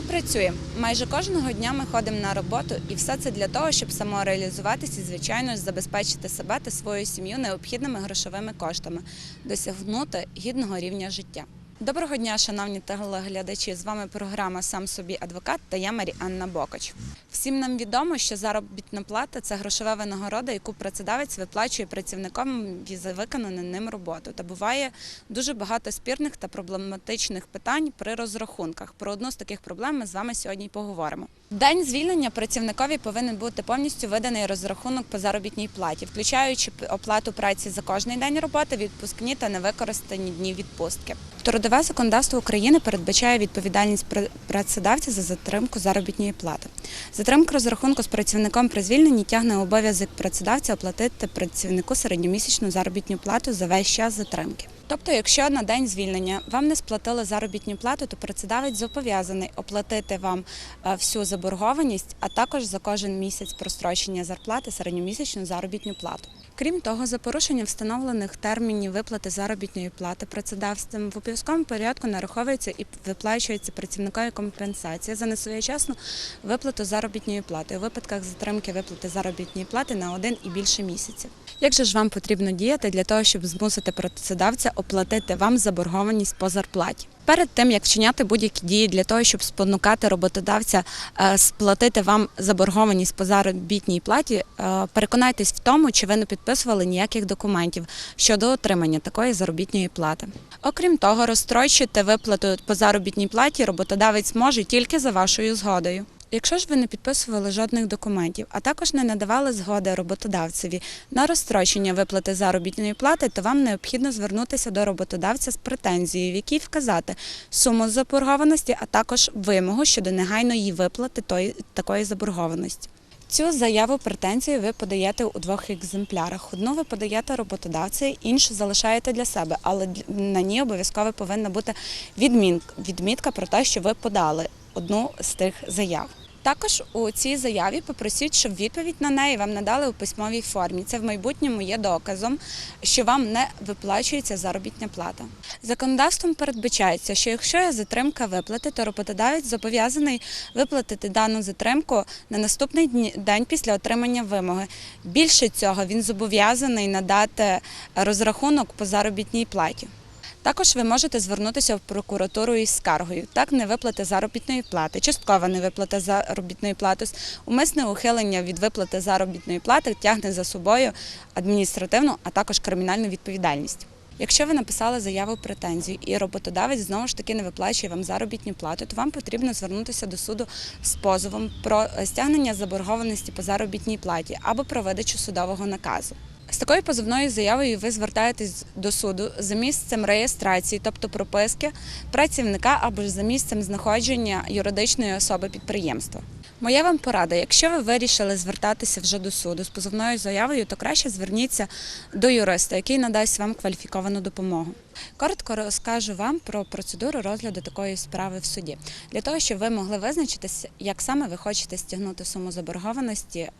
працюємо. Майже кожного дня ми ходимо на роботу, і все це для того, щоб самореалізуватися і, звичайно забезпечити себе та свою сім'ю необхідними грошовими коштами, досягнути гідного рівня життя. Доброго дня, шановні телеглядачі! З вами програма Сам собі адвокат та я Маріанна Бокач. Всім нам відомо, що заробітна плата це грошова винагорода, яку працедавець виплачує працівникам за виконану ним роботу. Та буває дуже багато спірних та проблематичних питань при розрахунках. Про одну з таких проблем ми з вами сьогодні поговоримо. День звільнення працівникові повинен бути повністю виданий розрахунок по заробітній платі, включаючи оплату праці за кожний день роботи, відпускні та невикористані дні відпустки. Трудове законодавство України передбачає відповідальність пра- працедавця за затримку заробітної плати. Затримка розрахунку з працівником при звільненні тягне обов'язок працедавця оплатити працівнику середньомісячну заробітну плату за весь час затримки. Тобто, якщо на день звільнення вам не сплатили заробітну плату, то працедавець зобов'язаний оплатити вам е, всю заборгованість, а також за кожен місяць прострочення зарплати середньомісячну заробітну плату. Крім того, за порушення встановлених термінів виплати заробітної плати працедавцем в обов'язковому порядку нараховується і виплачується працівникові компенсація за несвоєчасну виплату заробітної плати у випадках затримки виплати заробітної плати на один і більше місяців. Як же ж вам потрібно діяти для того, щоб змусити працедавця оплатити вам заборгованість по зарплаті? Перед тим як вчиняти будь-які дії для того, щоб спонукати роботодавця е, сплатити вам заборгованість по заробітній платі, е, переконайтесь в тому, чи ви не підписували ніяких документів щодо отримання такої заробітної плати. Окрім того, розстрочити виплату по заробітній платі роботодавець може тільки за вашою згодою. Якщо ж ви не підписували жодних документів, а також не надавали згоди роботодавцеві на розстрочення виплати заробітної плати, то вам необхідно звернутися до роботодавця з претензією, в якій вказати суму заборгованості, а також вимогу щодо негайної виплати тої такої заборгованості. Цю заяву претензію ви подаєте у двох екземплярах. Одну ви подаєте роботодавцю, іншу залишаєте для себе, але на ній обов'язково повинна бути відмітка про те, що ви подали одну з тих заяв. Також у цій заяві попросіть, щоб відповідь на неї вам надали у письмовій формі. Це в майбутньому є доказом, що вам не виплачується заробітня плата. Законодавством передбачається, що якщо є затримка виплати, то роботодавець зобов'язаний виплатити дану затримку на наступний день після отримання вимоги. Більше цього він зобов'язаний надати розрахунок по заробітній платі. Також ви можете звернутися в прокуратуру із скаргою. Так, невиплата заробітної плати, часткова невиплата заробітної плати, умисне ухилення від виплати заробітної плати тягне за собою адміністративну, а також кримінальну відповідальність. Якщо ви написали заяву претензію і роботодавець знову ж таки не виплачує вам заробітну плату, то вам потрібно звернутися до суду з позовом про стягнення заборгованості по заробітній платі або про видачу судового наказу. З такою позовною заявою ви звертаєтесь до суду за місцем реєстрації, тобто прописки працівника або ж за місцем знаходження юридичної особи підприємства. Моя вам порада, якщо ви вирішили звертатися вже до суду з позовною заявою, то краще зверніться до юриста, який надасть вам кваліфіковану допомогу. Коротко розкажу вам про процедуру розгляду такої справи в суді, для того, щоб ви могли визначитися, як саме ви хочете стягнути суму заборгованості е,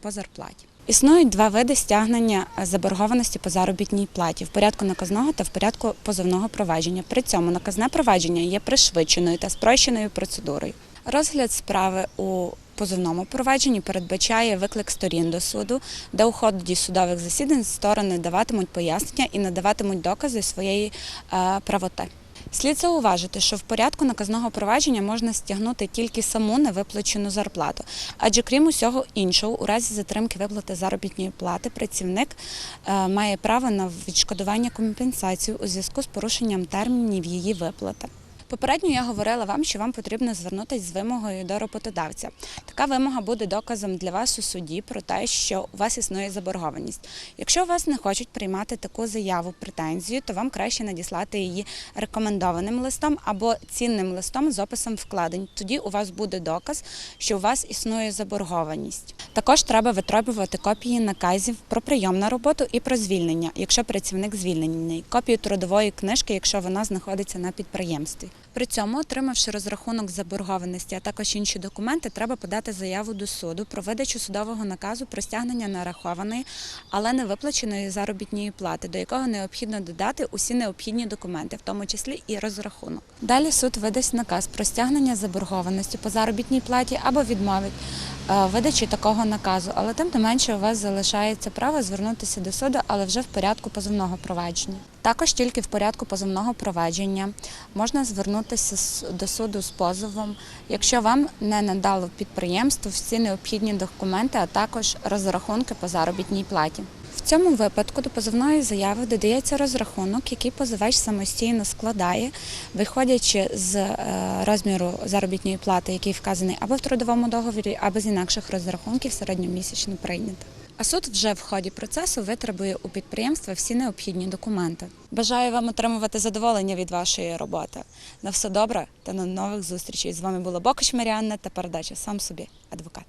по зарплаті. Існують два види стягнення е, заборгованості по заробітній платі в порядку наказного та в порядку позовного провадження. При цьому наказне провадження є пришвидшеною та спрощеною процедурою. Розгляд справи у позовному провадженні передбачає виклик сторін до суду, де у ході судових засідань сторони даватимуть пояснення і надаватимуть докази своєї е, правоти. Слід зауважити, що в порядку наказного провадження можна стягнути тільки саму невиплачену зарплату, адже крім усього іншого, у разі затримки виплати заробітної плати працівник е, має право на відшкодування компенсації у зв'язку з порушенням термінів її виплати. Попередньо я говорила вам, що вам потрібно звернутися з вимогою до роботодавця. Така вимога буде доказом для вас у суді про те, що у вас існує заборгованість. Якщо вас не хочуть приймати таку заяву, претензію, то вам краще надіслати її рекомендованим листом або цінним листом з описом вкладень. Тоді у вас буде доказ, що у вас існує заборгованість. Також треба витребувати копії наказів про прийом на роботу і про звільнення, якщо працівник звільнений, копію трудової книжки, якщо вона знаходиться на підприємстві. При цьому, отримавши розрахунок заборгованості, а також інші документи, треба подати заяву до суду про видачу судового наказу про стягнення нарахованої, але не виплаченої заробітної плати, до якого необхідно додати усі необхідні документи, в тому числі і розрахунок. Далі суд видасть наказ про стягнення заборгованості по заробітній платі або відмовить видачі такого наказу, але тим не менше у вас залишається право звернутися до суду, але вже в порядку позовного провадження. Також тільки в порядку позовного провадження можна звернутися до суду з позовом, якщо вам не надало підприємство всі необхідні документи, а також розрахунки по заробітній платі. Цьому випадку до позовної заяви додається розрахунок, який позивач самостійно складає, виходячи з е, розміру заробітної плати, який вказаний або в трудовому договорі, або з інакших розрахунків середньомісячно прийнято. А суд вже в ході процесу витребує у підприємства всі необхідні документи. Бажаю вам отримувати задоволення від вашої роботи. На все добре та на нових зустрічей. З вами була Бокоч Маріанна та передача сам собі адвокат.